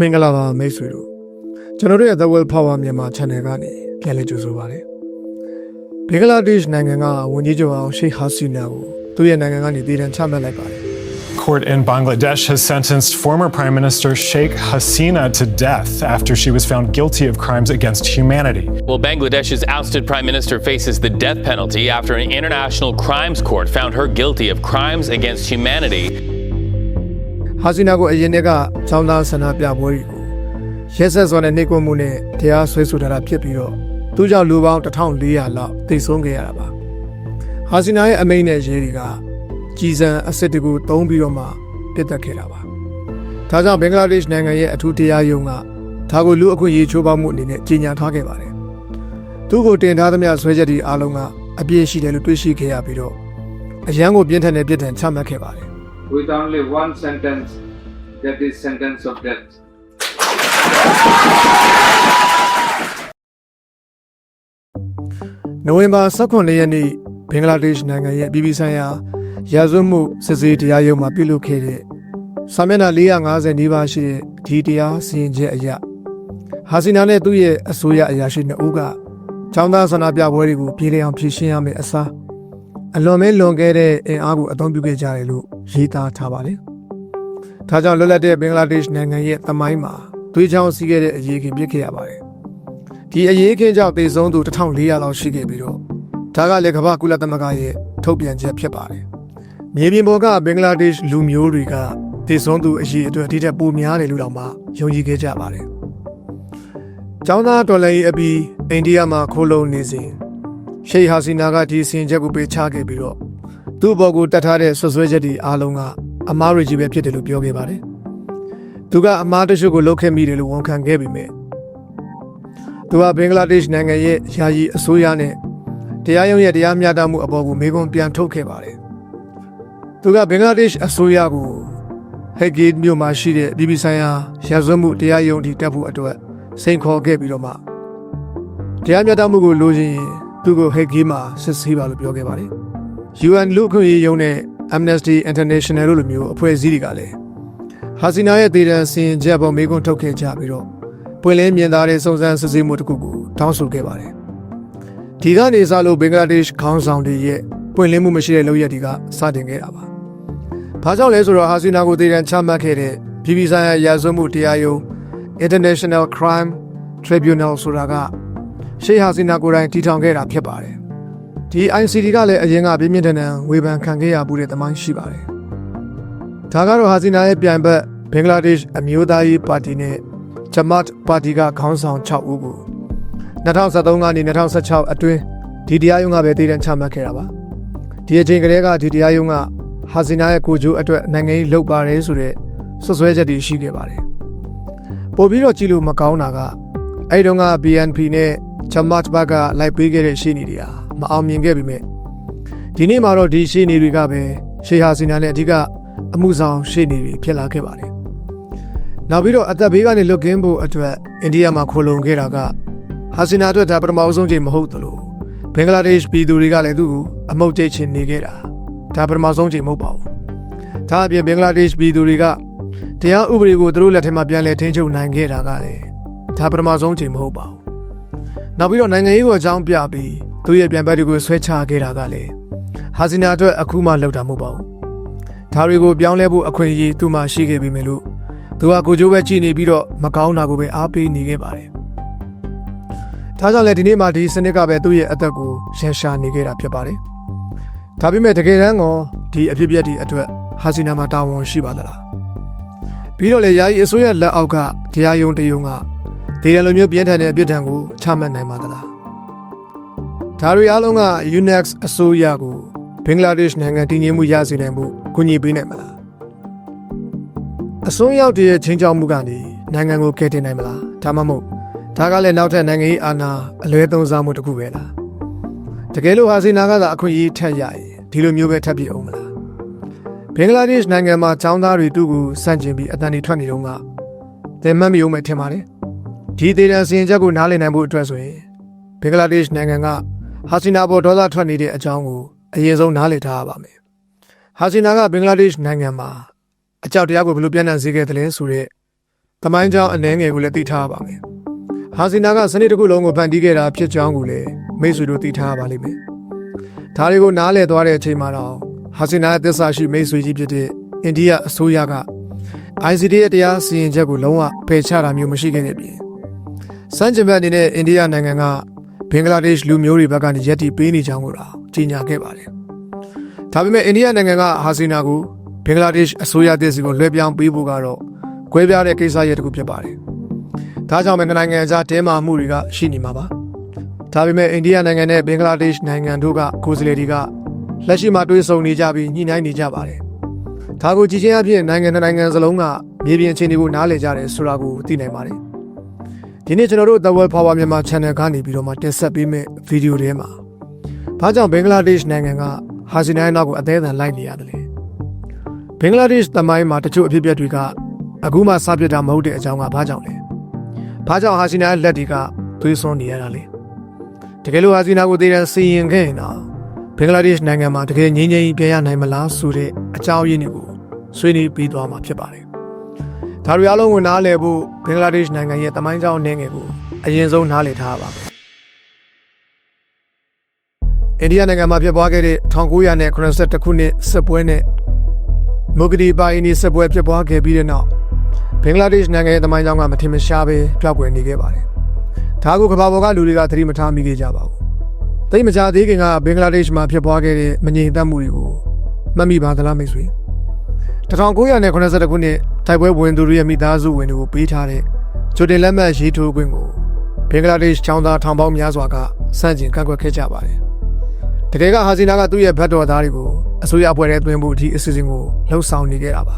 မင်္ဂလာပါမိတ်ဆွေတို့ကျွန်တော်တို့ရဲ့ The World Power မြန်မာ Channel ကနေပြန်လည်ကြိုဆိုပါရစေဘင်္ဂလားဒေ့ရှ်နိုင်ငံကဝန်ကြီးချုပ်အောင်ရှိတ်ဟာစီနာကိုသူ့ရဲ့နိုင်ငံကနေတည်တံ့ချမှတ်လိုက်ပါတယ် Court in Bangladesh has sentenced former Prime Minister Sheikh Hasina to death after she was found guilty of crimes against humanity. Well, Bangladesh's ousted prime minister faces the death penalty after an international crimes court found her guilty of crimes against humanity ဟာစီနာကိုအရင်ကចောင်းသားဆန္ဒပြပွဲတွေကိုရဲဆက်စွာနဲ့နှိပ်ကွပ်မှုနဲ့တရားစွဲဆိုထားတာဖြစ်ပြီးတော့သူကြောင့်လူပေါင်း1400လောက်တိတ်ဆုံးခဲ့ရတာပါဟာစီနာရဲ့အမိန့်နဲ့ရဲတွေကကြီးစံအစစ်တကူတုံးပြီးတော့မှပြစ်တက်ခဲ့တာပါဒါကြောင့်ဘင်္ဂလားဒေ့ရှ်နိုင်ငံရဲ့အထူးတရားရုံးကဒါကိုလူအခွင့်အရေးချိုးဖောက်မှုအနေနဲ့ကြေညာထားခဲ့ပါတယ်သူ့ကိုတင်ထားသမျှဆွဲချက်တွေအားလုံးကအပြည့်ရှိတယ်လို့တွေးရှိခဲ့ရပြီးတော့အရန်ကိုပြင်းထန်တဲ့ပြစ်ဒဏ်ချမှတ်ခဲ့ပါတယ် with only one sentence that is sentence of death. နိုဝင်ဘာ18ရက်နေ့ဘင်္ဂလားဒေ့ရှ်နိုင်ငံရဲ့ပြည်ပဆိုင်ရာရာဇဝတ်မှုစစ်ဆေးတရားရုံးမှာပြုလုပ်ခဲ့တဲ့စာမျက်နှာ450နီးပါးရှိတဲ့ဒီတရားစီရင်ချက်အရဟာစီနာနဲ့သူ့ရဲ့အစိုးရအရာရှိနှစ်ဦးကចောင်းသားဆန္ဒပြပွဲတွေကိုပြည်လည်အောင်ဖြည့်ရှင်းရမယ့်အစား အလွန်မဲလွန်ခဲ့တဲ့အင်အားကိုအသုံးပြုခဲ့ကြတယ်လို့ရေးသားထားပါတယ်။ဒါကြောင့်လွတ်လပ်တဲ့ဘင်္ဂလားဒေ့ရှ်နိုင်ငံရဲ့သမိုင်းမှာသွေးချောင်းစီးခဲ့တဲ့အရေးခင်ပြစ်ခဲ့ရပါတယ်။ဒီအရေးခင်းကြောင့်တေဆုံးသူ1400လောက်ရှိခဲ့ပြီးတော့ဒါကလည်းကမ္ဘာကုလသမဂ္ဂရဲ့ထုတ်ပြန်ချက်ဖြစ်ပါတယ်။မြေပြင်ပေါ်ကဘင်္ဂလားဒေ့ရှ်လူမျိုးတွေကတေဆုံးသူအရေးအတွက်ဒီထက်ပိုများတယ်လို့တောင်မှယုံကြည်ခဲ့ကြပါတယ်။ကျောင်းသားတော်လည်းအပြီးအိန္ဒိယမှာခိုးလုံနေစဉ် ရှေ့ဟာစီနာကဒီစင်ချက်ကိုပေးချခဲ့ပြီးတော့သူ့ဘော်ကိုတတ်ထားတဲ့ဆွဆွဲချက်တွေအားလုံးကအမားတွေကြီးပဲဖြစ်တယ်လို့ပြောခဲ့ပါတယ်။သူကအမားတချို့ကိုလုတ်ခဲ့မိတယ်လို့ဝန်ခံခဲ့ပေမဲ့သူကဘင်္ဂလားဒေ့ရှ်နိုင်ငံရဲ့ယာယီအစိုးရနဲ့တရားရုံးရဲ့တရားမျှတမှုအပေါ်ကိုမေးခွန်းပြန်ထုတ်ခဲ့ပါတယ်။သူကဘင်္ဂလားဒေ့ရှ်အစိုးရကိုဟက်ဂေးမြို့မှာရှိတဲ့ပြည်ပဆိုင်ရာရာဇဝတ်မှုတရားရုံးထိတက်ဖို့အတွက်စိန်ခေါ်ခဲ့ပြီးတော့မှတရားမျှတမှုကိုလိုချင်ရင် သူ့ကိုဟက်ဂေးမှာစစ်ဆေးပါလို့ပြောခဲ့ပါတယ်။ UN လူ့အခွင့်အရေးရုံးနဲ့ Amnesty International တို့လိုမျိုးအဖွဲ့အစည်းတွေကလည်းဟာစီနာရဲ့ဒေသစီရင်ချက်ပေါ်မေးခွန်းထုတ်ခဲ့ကြပြီးတော့ပွင့်လင်းမြင်သာတဲ့စုံစမ်းစစ်ဆေးမှုတစ်ခုကိုတောင်းဆိုခဲ့ပါတယ်။ဒီကနေစလို့ဘင်္ဂလားဒေ့ရှ်ခေါင်းဆောင်တွေရဲ့ပွင့်လင်းမှုမရှိတဲ့လုပ်ရက်တွေကစတင်ခဲ့တာပါ။ဘာကြောင့်လဲဆိုတော့ဟာစီနာကိုတည်တံချမှတ်ခဲ့တဲ့ပြည်ပဆိုင်ရာရာဇဝတ်မှုတရားရုံး International Crime Tribunal ဆိုတာက ရှေးဟာစီနာကိုယ်တိုင်တည်ထောင်ခဲ့တာဖြစ်ပါတယ်။ဒီ ICD ကလည်းအရင်ကပြင်းပြင်းထန်ထန်ဝေဖန်ခံခဲ့ရမှုတဲ့သမိုင်းရှိပါတယ်။ဒါကတော့ဟာစီနာရဲ့ပြိုင်ဘက်ဘင်္ဂလားဒေ့ရှ်အမျိုးသားရေးပါတီနဲ့ဂျမတ်ပါတီကခေါင်းဆောင်6ဦးကို2013ကနေ2016အတွင်းဒီတရားရုံးကပဲတည်တံ့ချမှတ်ခဲ့တာပါဒီအချိန်ကလေးကဒီတရားရုံးကဟာစီနာရဲ့ကိုဂျိုးအတွက်နိုင်ငံရေးလှုပ်ပါတယ်ဆိုတဲ့ဆွဆွဲချက်တွေရှိခဲ့ပါတယ်ပို့ပြီးတော့ကြည့်လို့မကောင်းတာကအဲ့တုန်းက BNP နဲ့ ဂျမတ်ဘက်ကလိုက်ပေးခဲ့တဲ့ရှေ့နေတွေဟာမအောင်မြင်ခဲ့ပြီမဲ့ဒီနေ့မှာတော့ဒီရှေ့နေတွေကပဲရှေဟာစီနာနဲ့အဓိကအမှုဆောင်ရှေ့နေတွေဖြစ်လာခဲ့ပါတယ်နောက်ပြီးတော့အသက်ဘေးကနေလွတ်ကင်းဖို့အတွက်အိန္ဒိယမှာခိုလုံခဲ့တာကဟာစီနာအတွက်ဒါပထမအဆုံးချိန်မဟုတ်သလိုဘင်္ဂလားဒေ့ရှ်ပြည်သူတွေကလည်းသူ့ကိုအမုတ်တိတ်ချင်နေခဲ့တာဒါပထမဆုံးချိန်မဟုတ်ပါဘူးဒါအပြင်ဘင်္ဂလားဒေ့ရှ်ပြည်သူတွေကတရားဥပဒေကိုသူတို့လက်ထဲမှာပြန်လည်ထိန်းချုပ်နိုင်ခဲ့တာကလည်းဒါပထမဆုံးချိန်မဟုတ်ပါဘူး နောက်ပြီးတော့နိုင်ငံရေးကိုအကြောင်းပြပြီးသူ့ရဲ့ပြန်ဘက်တွေကိုဆွဲချခဲ့တာကလည်းဟာစီနာအတွက်အခုမှလောက်တာမဟုတ်ပါဘူးဒါတွေကိုပြောင်းလဲဖို့အခွင့်အရေးသူ့မှာရှိခဲ့ပြီမယ်လို့သူကကိုကျိုးပဲကြည်နေပြီးတော့မကောင်းတာကိုပဲအားပေးနေခဲ့ပါတယ်။ဒါကြောင့်လည်းဒီနေ့မှဒီစနစ်ကပဲသူ့ရဲ့အသက်ကိုရန်ရှာနေခဲ့တာဖြစ်ပါတယ်။ဒါပေမဲ့တကယ်တမ်းကဒီအဖြစ်အပျက်ဒီအတွက်ဟာစီနာမှာတာဝန်ရှိပါသလား။ပြီးတော့လေယာယီအစိုးရလက်အောက်ကတရားရုံးတရုံးက ဒီလိုမျိုးပြင်းထန်တဲ့အပြစ်ဒဏ်ကိုချမှတ်နိုင်ပါသလား။ဒါတွေအားလုံးက UNEX အစိုးရကိုဘင်္ဂလားဒေ့ရှ်နိုင်ငံတည်ငြိမ်မှုရစေနိုင်မှုကူညီပေးနိုင်မလား။အစွန်းရောက်တဲ့ချင်းချောက်မှုကနေနိုင်ငံကိုကယ်တင်နိုင်မလားဒါမှမဟုတ်ဒါကလည်းနောက်ထပ်နိုင်ငံရေးအာဏာအလွဲသုံးစားမှုတစ်ခုပဲလားတကယ်လို့ဟာစီနာကသာအခွင့်အရေးထက်ရရင်ဒီလိုမျိုးပဲထပ်ပြအောင်မလားဘင်္ဂလားဒေ့ရှ်နိုင်ငံမှာចောင်းသားတွေသူ့ကိုစန့်ကျင်ပြီးအတန်တွေထွက်နေတော့ကသင်မှတ်မယုံမဲ့ထင်ပါတယ် ဒီဒေတာစီရင်ချက်ကိုနားလည်နိုင်ဖို့အတွက်ဆိုရင်ဘင်္ဂလားဒေ့ရှ်နိုင်ငံကဟာစီနာပေါ်ဒေါသထွက်နေတဲ့အကြောင်းကိုအရင်ဆုံးနားလည်ထားရပါမယ်ဟာစီနာကဘင်္ဂလားဒေ့ရှ်နိုင်ငံမှာအကြောက်တရားကိုဘယ်လိုပြန်နှံ့စေခဲ့တယ်လဲဆိုတော့တမိုင်းကြောင်းအနှဲငယ်ကိုလည်းသိထားရပါမယ်ဟာစီနာကစနစ်တစ်ခုလုံးကိုဖန်တီးခဲ့တာဖြစ်ကြောင်းကိုလည်းမိတ်ဆွေတို့သိထားရပါလိမ့်မယ်ဒါတွေကိုနားလည်သွားတဲ့အချိန်မှာတော့ဟာစီနာရဲ့သစ္စာရှိမိတ်ဆွေကြီးဖြစ်တဲ့အိန္ဒိယအစိုးရက ICD ရဲ့တရားစီရင်ချက်ကိုလုံးဝပယ်ချတာမျိုးမရှိခဲ့တဲ့ပြင် စမ်းချင်ဘက်အနေနဲ့အိန္ဒိယနိုင်ငံကဘင်္ဂလားဒေ့ရှ်လူမျိုးတွေဘက်ကနေယက်တီပေးနေကြောင်းကိုတော့ကြေညာခဲ့ပါတယ်။ဒါပေမဲ့အိန္ဒိယနိုင်ငံကဟာစီနာကိုဘင်္ဂလားဒေ့ရှ်အစိုးရသစ်စီကိုလွှဲပြောင်းပေးဖို့ကတော့ကွဲပြားတဲ့ကိစ္စရပ်တစ်ခုဖြစ်ပါတယ်။ဒါကြောင့်ပဲနှစ်နိုင်ငံအကြားတင်းမာမှုတွေကရှိနေမှာပါ။ဒါပေမဲ့အိန္ဒိယနိုင်ငံနဲ့ဘင်္ဂလားဒေ့ရှ်နိုင်ငံတို့ကကိုယ်စားလှယ်တွေကလက်ရှိမှာတွေ့ဆုံနေကြပြီးညှိနှိုင်းနေကြပါတယ်။ဒါကိုကြည့်ချင်းအဖြစ်နိုင်ငံတစ်နိုင်ငံစလုံးကမြေပြင်အခြေအနေကိုနားလည်ကြတယ်ဆိုတာကိုသိနိုင်ပါတယ်။ ဒီနေ့ကျွန်တော်တို့ The World Power မြန်မာ Channel ကနေပြီးတော့မှတင်ဆက်ပေးမယ့်ဗီဒီယိုတွေမှာဘာကြောင့်ဘင်္ဂလားဒေ့ရှ်နိုင်ငံကဟာစီနိုင်နောက်ကိုအသေးအံလိုက်နေရတယ်လဲ။ဘင်္ဂလားဒေ့ရှ်သမိုင်းမှာတချို့အဖြစ်အပျက်တွေကအခုမှစပြစ်တာမဟုတ်တဲ့အကြောင်းကဘာကြောင့်လဲ။ဘာကြောင့်ဟာစီနိုင်လက်တွေကသွေးစွန်းနေရတာလဲ။တကယ်လို့ဟာစီနာကိုသေးတဲ့စီရင်ခဲ့ရင်တော့ဘင်္ဂလားဒေ့ရှ်နိုင်ငံမှာတကယ်ငြိမ်းချမ်းရေးပြန်ရနိုင်မလားဆိုတဲ့အကြောင်းရင်းတွေကိုဆွေးနွေးပြီးသွားမှာဖြစ်ပါတယ်။ ဒါတွေအလုံးကိုနားလည်ဖို့ဘင်္ဂလားဒေ့ရှ်နိုင်ငံရဲ့တမိုင်းကြောင်းအနေငယ်ကိုအရင်ဆုံးနားလည်ထားပါမယ်။အိန္ဒိယနိုင်ငံမှာဖြစ်ပွားခဲ့တဲ့1982ခုနှစ်စစ်ပွဲနဲ့မုဂဒီပါအီနီစစ်ပွဲဖြစ်ပွားခဲ့ပြီးတဲ့နောက်ဘင်္ဂလားဒေ့ရှ်နိုင်ငံရဲ့တမိုင်းကြောင်းကမထင်မရှားပဲပျောက်ကွယ်နေခဲ့ပါတယ်။ဒါကိုကမ္ဘာပေါ်ကလူတွေကသတိမထားမိခဲ့ကြပါဘူး။သိမကြသေးခင်ကဘင်္ဂလားဒေ့ရှ်မှာဖြစ်ပွားခဲ့တဲ့မငြိမ်သက်မှုတွေကိုမှတ်မိပါသလားမိတ်ဆွေ။1982ခုနှစ် တိုက်ပွဲဝင်သူတွေရဲ့မိသားစုဝင်တွေကိုပေးထားတဲ့ဂျိုတင်လက်မှတ်ရေးထိုးခွင့်ကိုဘင်္ဂလားဒေ့ရှ်ချောင်းသားထောင်ပေါင်းများစွာကစန့်ကျင်ကန့်ကွက်ခဲ့ကြပါတယ်။တကယ်ကဟာစီနာကသူ့ရဲ့ဘတ်တော်သားတွေကိုအစိုးရအဖွဲ့ထဲသွင်းဖို့ဒီအစီအစဉ်ကိုလှုပ်ဆောင်နေခဲ့တာပါ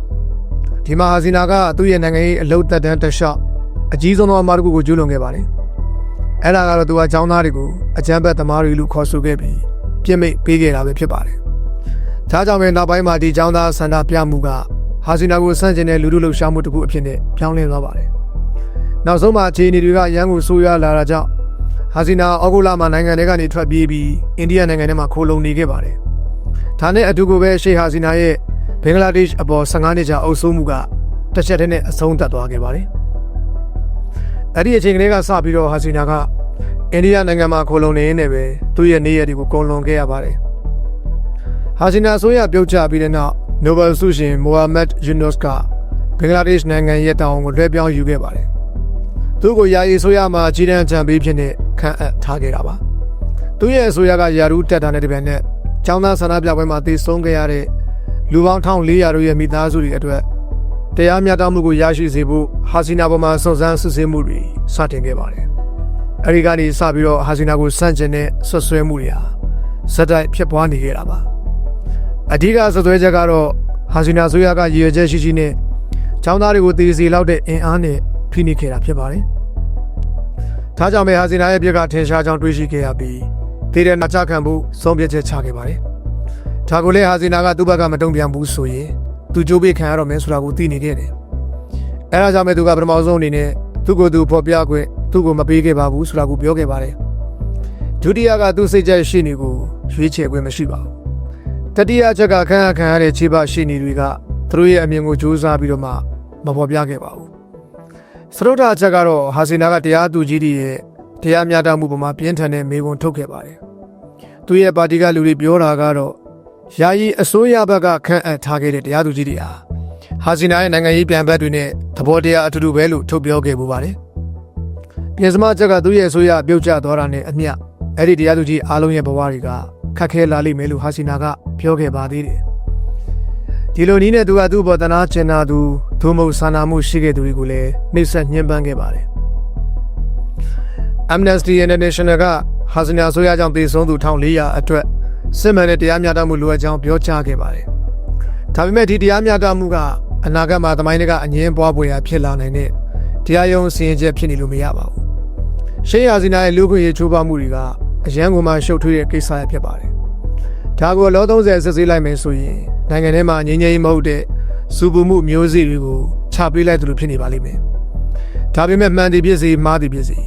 ။ဒီမှာဟာစီနာကသူ့ရဲ့နိုင်ငံရေးအလုတ်သက်တမ်းတစ်လျှောက်အကြီးဆုံးသောအမှားတစ်ခုကိုကျူးလွန်ခဲ့ပါတယ်။အဲ့ဒါကတော့သူကချောင်းသားတွေကိုအကြမ်းဖက်သမားတွေလို့ခေါ်ဆိုခဲ့ပြီးပြစ်မိတ်ပေးခဲ့တာပဲဖြစ်ပါတယ်။ဒါကြောင့်ပဲနောက်ပိုင်းမှာဒီចောင်းသားဆန္ဒပြမှုက ဟာစီနာကိုဆန့်ကျင်တဲ့လူလူလှုပ်ရှားမှုတစ်ခုအဖြစ်နဲ့ပြောင်းလဲသွားပါတယ်။နောက်ဆုံးမှာအခြေအနေတွေကရန်ကိုဆိုးရွားလာတာကြောင့်ဟာစီနာအောက်ဂိုလာမှာနိုင်ငံတွေကနေထွက်ပြေးပြီးအိန္ဒိယနိုင်ငံထဲမှာခိုလုံနေခဲ့ပါတယ်။ဒါနဲ့အတူကိုပဲရှေ့ဟာစီနာရဲ့ဘင်္ဂလားဒေ့ရှ်အပေါ်15နှစ်ကြာအုပ်စိုးမှုကတစ်ချက်တည်းနဲ့အဆုံးသတ်သွားခဲ့ပါတယ်။အဲ့ဒီအချိန်ကလေးကစပြီးတော့ဟာစီနာကအိန္ဒိယနိုင်ငံမှာခိုလုံနေရင်းနဲ့ပဲသူ့ရဲ့နေရတွေကိုကုန်လွန်ခဲ့ရပါတယ်။ဟာစီနာအစိုးရပြုတ်ချပြီးတဲ့နောက် နိုဘယ်ဆုရှင်မိုဟာမက်ယူနုစ်ကဘင်္ဂလားဒေ့ရှ်နိုင်ငံရဲ့တာဝန်ကိုလွှဲပြောင်းယူခဲ့ပါတယ်။သူ့ကိုယာယီအစိုးရမှကြီးတန်းချန်ပေးဖြစ်တဲ့ခန့်အပ်ထားခဲ့တာပါ။သူ့ရဲ့အစိုးရကယာရူးတက်တာနဲ့တပြိုင်နက်ចောင်းသားဆန္ဒပြပွဲမှာတည်ဆုံးခဲ့ရတဲ့လူပေါင်း1400တို့ရဲ့မိသားစုတွေအတွက်တရားမျှတမှုကိုရရှိစေဖို့ဟာစီနာပေါ်မှာစုံစမ်းစစ်ဆေးမှုတွေစတင်ခဲ့ပါတယ်။အဲဒီကနေစပြီးတော့ဟာစီနာကိုစန့်ကျင်တဲ့ဆွဆွဲမှုတွေဟာစက်တိုက်ဖြစ်ပွားနေခဲ့တာပါ။ အဓိကဆွဆွဲချက်ကတော့ဟာစီနာဆိုရကရည်ရွယ်ချက်ရှိရှိနဲ့ចောင်းသားတွေကိုတည်စီလောက်တဲ့အင်အားနဲ့ဖိနှိပ်ခဲ့တာဖြစ်ပါတယ်။ဒါကြောင့်ပဲဟာစီနာရဲ့ပြက်ကထင်ရှားကြောင်းတွေးရှိခဲ့ရပြီးတည်တဲ့နာချခံဖို့ဆုံးဖြတ်ချက်ချခဲ့ပါတယ်။ဒါကိုလည်းဟာစီနာကသူ့ဘက်ကမတုံ့ပြန်ဘူးဆိုရင်သူကြိုးပေးခံရတော့မယ်ဆိုတာကိုသိနေခဲ့တယ်။အဲဒါကြောင့်ပဲသူကပထမဆုံးအနေနဲ့သူ့ကိုယ်သူဖော်ပြခွင့်သူ့ကိုမပေးခဲ့ပါဘူးဆိုတာကိုပြောခဲ့ပါတယ်။ဒုတိယကသူ့စိတ်ကြိုက်ရှိနေကိုရွေးချယ်ခွင့်မရှိပါဘူး တတိယအချက်ကခန့်ခံရတဲ့ခြေပရှိနေတွေကသူတို့ရဲ့အမြင်ကိုစူးစမ်းပြီးတော့မှမပေါ်ပြခဲ့ပါဘူး။စရုဒ္ဓအချက်ကတော့ဟာစီနာကတရားသူကြီးတွေရဲ့တရားမျှတမှုပေါ်မှာပြင်းထန်တဲ့မေးခွန်းထုတ်ခဲ့ပါတယ်။သူရဲ့ပါတီကလူတွေပြောတာကတော့ယာယီအစိုးရဘက်ကခန့်အပ်ထားခဲ့တဲ့တရားသူကြီးတွေဟာဟာစီနာရဲ့နိုင်ငံရေးပြန်ဘက်တွေနဲ့သဘောတရားအထူးတူပဲလို့ထုတ်ပြောခဲ့ပူပါတယ်။ပြင်စမချက်ကသူ့ရဲ့အစိုးရပြုတ်ကျသွားတာနဲ့အမျှအဲ့ဒီတရားသူကြီးအားလုံးရဲ့ဘဝတွေက ခက်ခဲလာလိမ့်မယ်လို့ဟာစီနာကပြောခဲ့ပါသေးတယ်။ဒီလိုနည်းနဲ့သူကသူ့ဘောတနာချင်နာသူသူမဟုတ်ဆန္ဒမှုရှိခဲ့သူတွေကိုလည်းနှိပ်စက်ညှဉ်းပန်းခဲ့ပါတယ်။ Amnesty International ကဟာစီနာဆိုရကြောင့်တည်ဆုံးသူ1400အတွက်စစ်မှန်တဲ့တရားမျှတမှုလိုအပ်ကြောင်းပြောကြားခဲ့ပါတယ်။ဒါပေမဲ့ဒီတရားမျှတမှုကအနာဂတ်မှာသမိုင်းတွေကအငင်းပွားပွေရာဖြစ်လာနိုင်တဲ့တရားရုံးစီရင်ချက်ဖြစ်နေလို့မရပါဘူး။ရှေးဟာစီနာရဲ့လူ့ခွင့်ရေးချိုးဖောက်မှုတွေက အရန်ကိုမှရှုပ်ထွေးတဲ့ကိစ္စရဖြစ်ပါတယ်။ဒါကိုလော30စစ်ဆေးလိုက်မယ်ဆိုရင်နိုင်ငံထဲမှာငြိမ်းချမ်းရေးမဟုတ်တဲ့စူပူမှုမျိုးစေ့တွေကိုချပေးလိုက်သလိုဖြစ်နေပါလိမ့်မယ်။ဒါပေမဲ့မှန်တယ်ဖြစ်စီမှားတယ်ဖြစ်စီ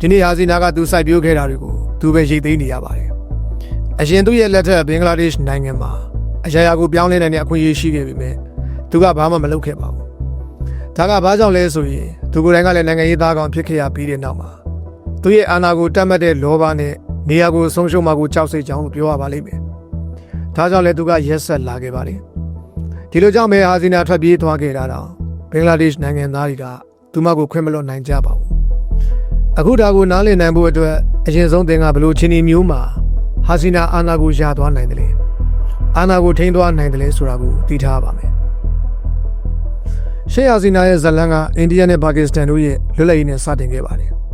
ဒီနေ့ဟာစီနာကသူစိုက်ပျိုးခဲ့တာတွေကိုသူပဲရိတ်သိမ်းနေရပါတယ်။အရင်သူ့ရဲ့လက်ထက်ဘင်္ဂလားဒေ့ရှ်နိုင်ငံမှာအရာရာကိုပြောင်းလဲနိုင်တဲ့အခွင့်အရေးရှိခဲ့ပေမဲ့သူကဘာမှမလုပ်ခဲ့ပါဘူး။ဒါကဘာကြောင့်လဲဆိုရင်သူကိုယ်တိုင်ကလည်းနိုင်ငံရေးသားကောင်ဖြစ်ခဲ့ရပြီးတဲ့နောက်မှာသူရဲ့အာဏာကိုတတ်မှတ်တဲ့လောဘနဲ့ နေရာကိုဆုံးရှုံးမှာကိုကြောက်စိတ်ကြောင်းလို့ပြောရပါလိမ့်မယ်။ဒါကြောင့်လည်းသူကရက်ဆက်လာခဲ့ပါတယ်။ဒီလိုကြောင့်ပဲဟာစီနာထွက်ပြေးသွားခဲ့တာတော့ဘင်္ဂလားဒေ့ရှ်နိုင်ငံသားတွေကသူမကိုခွင့်မလွတ်နိုင်ကြပါဘူး။အခုဒါကိုနားလည်နိုင်ဖို့အတွက်အရင်ဆုံးသင်ကဘလို့ချင်းီမျိုးမှာဟာစီနာအာဏာကိုရသွားနိုင်တယ်လေ။အာဏာကိုထိန်းသွားနိုင်တယ်လေဆိုတာကိုသိထားပါမယ်။ရှေ့ဟာစီနာရဲ့ဇလန်ကအိန္ဒိယနဲ့ပါကစ္စတန်တို့ရဲ့လွတ်လပ်ရေးနဲ့စတင်ခဲ့ပါတယ်။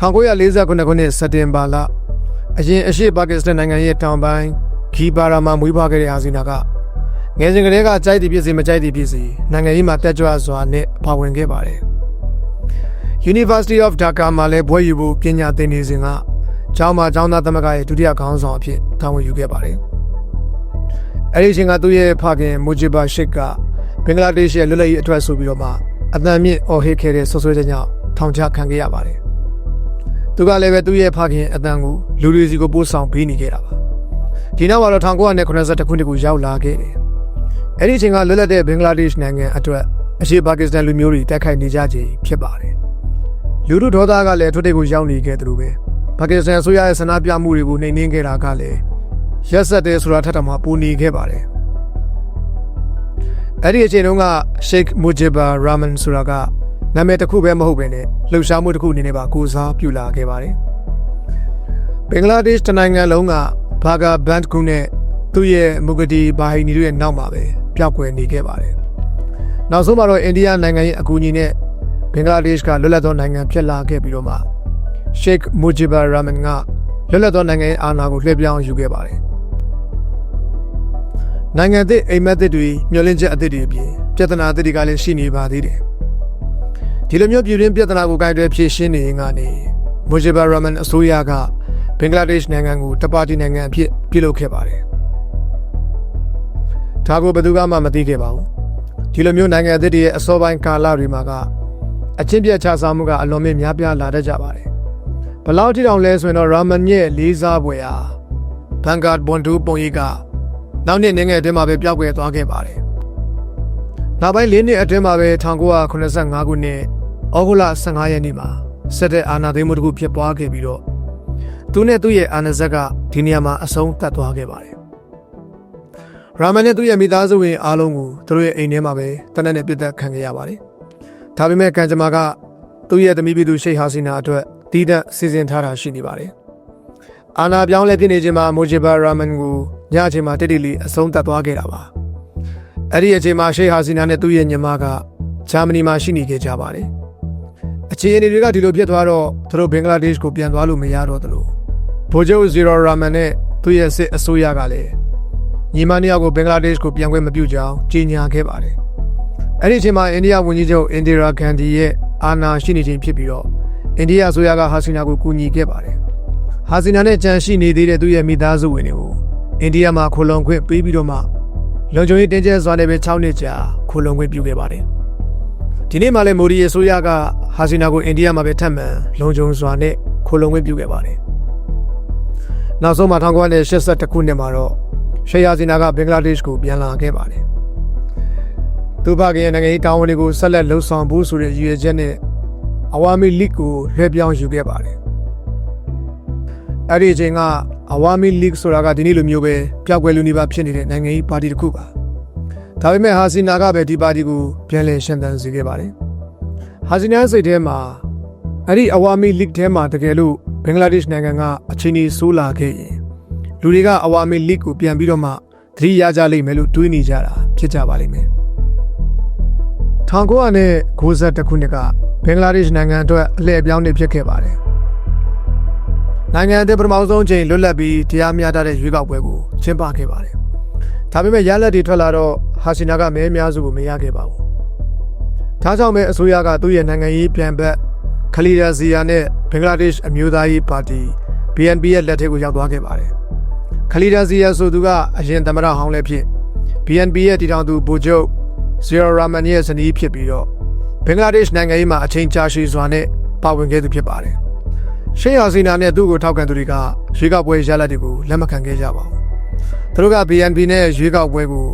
1948ခုနှစ်စက်တင်ဘာလအရင်အရှိပါကစ္စတန်နိုင်ငံရဲ့တောင်ပိုင်းဂီဘာရာမှာမွေးဖွားခဲ့တဲ့ဟာစီနာကငယ်စဉ်ကတည်းကကြိုက်သည်ဖြစ်စေမကြိုက်သည်ဖြစ်စေနိုင်ငံရေးမှာတက်ကြွစွာနဲ့ပါဝင်ခဲ့ပါတယ်။ University of Dhaka မှာလည်းဘွဲ့ယူဖို့ပညာသင်နေစဉ်ကကျောင်းမှာကျောင်းသားသမဂ္ဂရဲ့ဒုတိယခေါင်းဆောင်အဖြစ်တာဝန်ယူခဲ့ပါတယ်။အဲဒီအချိန်ကသူ့ရဲ့ဖခင်မူဂျီဘာရှစ်ကဘင်္ဂလားဒေ့ရှ်ရဲ့လွတ်လပ်ရေးအတွက်ဆိုပြီးတော့မှအသံမြင့်အော်ဟစ်ခဲ့တဲ့ဆွဆွဲချက်ကြောင့်ထောင်ချခံခဲ့ရပါတယ်။ သူကလည်းပဲသူ့ရဲ့ဖခင်အသံကိုလူလူစီကိုပို့ဆောင်ပေးနေခဲ့တာပါ။ဒီနောက်မှာတော့1982ခုနှစ်ကိုရောက်လာခဲ့တယ်။အဲဒီအချိန်ကလွတ်လပ်တဲ့ဘင်္ဂလားဒေ့ရှ်နိုင်ငံအတွက်အရှေ့ပါကစ္စတန်လူမျိုးတွေတိုက်ခိုက်နေကြခြင်းဖြစ်ပါတယ်။လူတို့ဒေါသကလည်းထွတ်တိတ်ကိုရောက်နေခဲ့တယ်လို့ပဲပါကစ္စတန်အစိုးရရဲ့ဆန္ဒပြမှုတွေကိုနှိမ်နင်းခဲ့တာကလည်းရက်ဆက်တယ်ဆိုတာထက်တောင်မှပိုနေခဲ့ပါတယ်။အဲ့ဒီအချိန်တုန်းက Sheikh Mujibur Rahman ဆိုတာက နာမည်တစ်ခုပဲမဟုတ်ဘဲနဲ့လှုပ်ရှားမှုတစ်ခုအနေနဲ့ပါကိုစားပြုလာခဲ့ပါတယ်။ဘင်္ဂလားဒေ့ရှ်တနိုင်ငံလုံးကဘာဂါဘန်ဒ်ကုနဲ့သူ့ရဲ့မုဂဒီဘာဟီနီတို့ရဲ့နောက်မှာပဲပျောက်ကွယ်နေခဲ့ပါတယ်။နောက်ဆုံးမှာတော့အိန္ဒိယနိုင်ငံရဲ့အကူအညီနဲ့ဘင်္ဂလားဒေ့ရှ်ကလွတ်လပ်သောနိုင်ငံဖြစ်လာခဲ့ပြီးတော့မှ Sheikh Mujibur Rahman ကလွတ်လပ်သောနိုင်ငံရဲ့အာဏာကိုလွှဲပြောင်းယူခဲ့ပါတယ်။နိုင်ငံသစ်အိမ်မက်သစ်တွေမျှော်လင့်ချက်အသစ်တွေအပြင်ပြဿနာအသစ်တွေကလည်းရှိနေပါသေးတယ်။ ဒီလိုမျိုးပြည်တွင်းပြဿနာကိုကိုင်တွယ်ဖြေရှင်းနေရင်ကနေမူဂျီဘာရာမန်အစိုးရကဘင်္ဂလားဒေ့ရှ်နိုင်ငံကိုတပါတီနိုင်ငံအဖြစ်ပြုလုပ်ခဲ့ပါတယ်။ဒါကိုဘယ်သူမှမသိခဲ့ပါဘူး။ဒီလိုမျိုးနိုင်ငံအသစ်တွေရဲ့အစောပိုင်းကာလတွေမှာကအချင်းပြတ်ချစားမှုကအလွန်မြင့်များပြားလာတတ်ကြပါတယ်။ဘလောက်ထိတောင်လဲဆိုရင်တော့ရာမန်ရဲ့လေးစားပွဲဟာဘန်ဂတ်ဘွန်ဒူပုံရိပ်ကနောက်နှစ်နိုင်ငံအတွင်းမှာပဲပျောက်ကွယ်သွားခဲ့ပါတယ်။နောက်ပိုင်း၄နှစ်အတွင်းမှာပဲ1985ခုနှစ် ဩဂုတ်လ15ရက်နေ့မှာစစ်တပ်အာဏာသိမ်းမှုတစ်ခုဖြစ်ပွားခဲ့ပြီးတော့သူနဲ့သူ့ရဲ့အာဏာဇက်ကဒီနေရာမှာအဆုံးသတ်သွားခဲ့ပါတယ်။ရာမန်နဲ့သူ့ရဲ့မိသားစုဝင်အားလုံးကိုသူတို့ရဲ့အိမ်ထဲမှာပဲတနက်နဲ့ပြစ်ဒတ်ခံခဲ့ရပါတယ်။ဒါပေမဲ့ကံကြမ္မာကသူ့ရဲ့သမီးပြည်သူရှိတ်ဟာစီနာအတွက်တီးတန့်စီစဉ်ထားတာရှိနေပါတယ်။အာနာပြောင်းလဲပြနေခြင်းမှာမိုဂျီဘာရာမန်ကိုညအချိန်မှာတိတ်တိတ်လေးအဆုံးသတ်သွားခဲ့တာပါအဲ့ဒီအချိန်မှာရှေ့ဟာစီနာနဲ့သူ့ရဲ့ညီမကဂျာမနီမှာရှိနေခဲ့ကြပါတယ် အခြေအနေတွေကဒီလိုဖြစ်သွားတော့သူတို့ဘင်္ဂလားဒေ့ရှ်ကိုပြန်သွားလို့မရတော့သလိုဗိုလ်ချုပ်ဇီရိုရာမန်နဲ့သူ့ရဲ့စစ်အစိုးရကလည်းညီမနှစ်ယောက်ကိုဘင်္ဂလားဒေ့ရှ်ကိုပြန်ခွင့်မပြုကြောင်းကြေညာခဲ့ပါတယ်အဲ့ဒီအချိန်မှာအိန္ဒိယဝန်ကြီးချုပ်အင်ဒီရာဂန်ဒီရဲ့အာဏာရှိနေခြင်းဖြစ်ပြီးတော့အိန္ဒိယအစိုးရကဟာစီနာကိုကူညီခဲ့ပါတယ်ဟာစီနာနဲ့ကြံရှိနေသေးတဲ့သူ့ရဲ့မိသားစုဝင်တွေကိုအိန္ဒိယမှာခိုလုံခွင့်ပေးပြီးတော့မှလုံခြုံရေးတင်းကျပ်စွာနဲ့ပဲ6နှစ်ကြာခိုလုံခွင့်ပြုခဲ့ပါတယ်။ ဒီနေ့မှလည်းမိုဒီရဲ့ဆိုရကဟာစီနာကိုအိန္ဒိယမှာပဲထပ်မံလုံခြုံစွာနဲ့ခိုလုံခွင့်ပြုခဲ့ပါတယ်။နောက်ဆုံးမှာ1982ခုနှစ်မှာတော့ရှေးယာစီနာကဘင်္ဂလားဒေ့ရှ်ကိုပြန်လာခဲ့ပါတယ်။သူ့ဘကရဲ့နိုင်ငံရေးတာဝန်တွေကိုဆက်လက်လှုပ်ဆောင်ဖို့ဆိုတဲ့ရည်ရွယ်ချက်နဲ့အဝါမီလစ်ကိုလွှဲပြောင်းယူခဲ့ပါတယ်။အဲ့ဒီအချိန်ကအဝါမီလစ်ဆိုတာကဒီနေ့လိုမျိုးပဲပျောက်ကွယ်လူနေပါဖြစ်နေတဲ့နိုင်ငံရေးပါတီတစ်ခုပါ ဒါပေမဲ့ဟာစီနာကပဲဒီပါတီကိုပြန်လည်ရှင်းသန်စေခဲ့ပါတယ်ဟာစီနာစိတ်ထဲမှာအဲ့ဒီအဝါမီလစ်ထဲမှာတကယ်လို့ဘင်္ဂလားဒေ့ရှ်နိုင်ငံကအချိန်ကြီးဆိုးလာခဲ့ရင်လူတွေကအဝါမီလစ်ကိုပြန်ပြီးတော့မှသတိရကြလိမ့်မယ်လို့တွေးနေကြတာဖြစ်ကြပါလိမ့်မယ်1992ခုနှစ်ကဘင်္ဂလားဒေ့ရှ်နိုင်ငံအတွက်အလှည့်အပြောင်းနေဖြစ်ခဲ့ပါတယ်နိုင်ငံအသစ်ပထမဆုံးချိန်လွတ်လပ်ပြီးတရားမျှတတဲ့ရွေးကောက်ပွဲကိုကျင်းပခဲ့ပါတယ်။ ဒါပေမဲ့ရလဒ်တွေထွက်လာတော့ဟာစီနာကမဲအများစုကိုမရခဲ့ပါဘူး။ဒါကြောင့်ပဲအစိုးရကသူ့ရဲ့နိုင်ငံရေးပြန်ဘက်ခလီဒါဇီယာနဲ့ဘင်္ဂလားဒေ့ရှ်အမျိုးသားရေးပါတီ BNP ရဲ့လက်ထက်ကိုရောက်သွားခဲ့ပါတယ်။ခလီဒါဇီယာဆိုသူကအရင်သမ္မတဟောင်းလည်းဖြစ် BNP ရဲ့တည်ထောင်သူဗိုလ်ချုပ်ဇီရိုရာမန်ရဲ့ဇနီးဖြစ်ပြီးတော့ဘင်္ဂလားဒေ့ရှ်နိုင်ငံရေးမှာအချိန်ကြာရှည်စွာနဲ့ပါဝင်ခဲ့သူဖြစ်ပါတယ်။ရှေးဟာစီနာနဲ့သူ့ကိုထောက်ခံသူတွေကရွေးကောက်ပွဲရလဒ်တွေကိုလက်မခံခဲ့ကြပါဘူး။ သူတို့က BNP နဲ့ရွေးကောက်ပွဲကို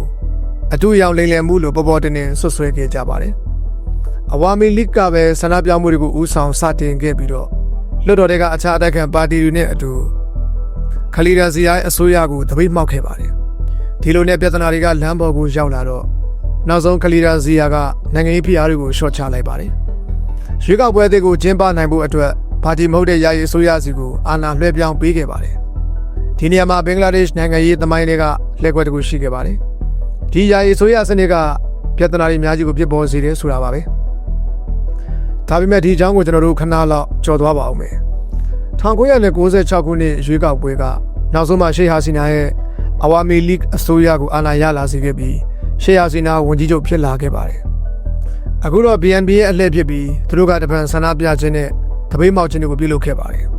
အတူရောင်လိမ်လည်မှုလို့ပေါ်ပေါ်တင်တင်ဆွဆွဲခဲ့ကြပါတယ်။အဝါမီလိကပဲဆန္ဒပြမှုတွေကိုဦးဆောင်စတင်ခဲ့ပြီးတော့လွှတ်တော်တွေကအခြားအတိုက်ခံပါတီတွေနဲ့အတူခလီဒါစီယာအစိုးရကိုတပိတ်မှောက်ခဲ့ပါတယ်။ဒီလိုနဲ့ပြဿနာတွေကလမ်းပေါ်ကိုရောက်လာတော့နောက်ဆုံးခလီဒါစီယာကနိုင်ငံရေးဖိအားတွေကိုရှော့ချလိုက်ပါတယ်။ရွေးကောက်ပွဲအသစ်ကိုကျင်းပနိုင်ဖို့အတွက်ပါတီမဟုတ်တဲ့ယာယီအစိုးရစီကိုအာဏာလွှဲပြောင်းပေးခဲ့ပါတယ်။ ဒီနေရာမှာဘင်္ဂလားဒေ့ရှ်နိုင်ငံရေးသမိုင်းတွေကလက်ကွက်တစ်ခုရှိခဲ့ပါတယ်။ဒီယာယီအစိုးရစနစ်ကပြဿနာတွေအများကြီးကိုဖြစ်ပေါ်စေတယ်ဆိုတာပါပဲ။ဒါပေမဲ့ဒီအကြောင်းကိုကျွန်တော်တို့ခဏလောက်ကြော်သွားပါအောင်မယ်။1996ခုနှစ်ရွေးကောက်ပွဲကနောက်ဆုံးမှာရှေ့ဟာစီနာရဲ့အဝါမီလိဂ်အစိုးရကိုအာဏာရလာစေခဲ့ပြီးရှေ့ဟာစီနာဝန်ကြီးချုပ်ဖြစ်လာခဲ့ပါတယ်။အခုတော့ BNP ရဲ့အလှည့်ဖြစ်ပြီးသူတို့ကတပန်ဆန္ဒပြခြင်းနဲ့တပိတ်မောက်ခြင်းတွေကိုပြုလုပ်ခဲ့ပါတယ်။